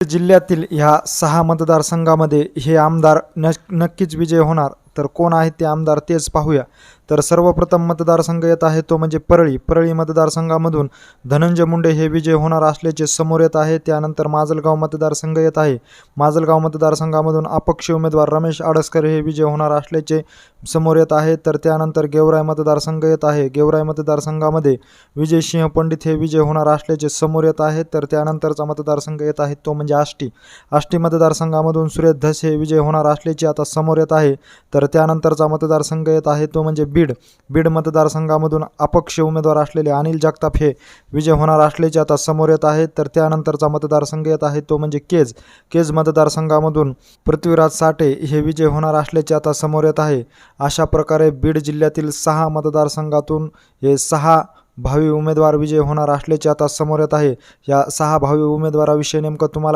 जिल्ह्यातील ह्या सहा मतदारसंघामध्ये हे आमदार न नक्कीच विजय होणार. तर कोण आहेत ते आमदार तेच पाहूया. तर सर्वप्रथम मतदारसंघ येत आहे तो म्हणजे परळी. परळी मतदारसंघामधून धनंजय मुंडे हे विजय होणार असल्याचे समोर येत आहे. त्यानंतर माजलगाव मतदारसंघ येत आहे. माजलगाव मतदारसंघामधून अपक्ष उमेदवार रमेश आडसकर हे विजय होणार असल्याचे समोर येत आहे. तर त्यानंतर गेवराय मतदारसंघ येत आहे. गेवराय मतदारसंघामध्ये विजय सिंह पंडित हे विजय होणार असल्याचे समोर येत आहे. तर त्यानंतरचा मतदारसंघ येत आहे तो म्हणजे आष्टी. आष्टी मतदारसंघामधून सुरेश धस हे विजय होणार असल्याचे आता समोर येत आहे. तर त्यानंतरचा मतदारसंघ येत आहे तो म्हणजे बीड. बीड मतदारसंघामधून अपक्ष उमेदवार असलेले अनिल जगताप हे विजय होणार असल्याचे आता समोर येत आहे तर त्यानंतरचा मतदारसंघ येत आहे तो म्हणजे केज. केज मतदारसंघामधून पृथ्वीराज साठे हे विजय होणार असल्याचे आता समोर येत आहे. अशा प्रकारे बीड जिल्ह्यातील सहा मतदारसंघातून हे सहा भावी उमेदवार विजय होणार असल्याचे आता समोर येत आहे. या सहा भावी उमेदवाराविषयी नेमकं तुम्हाला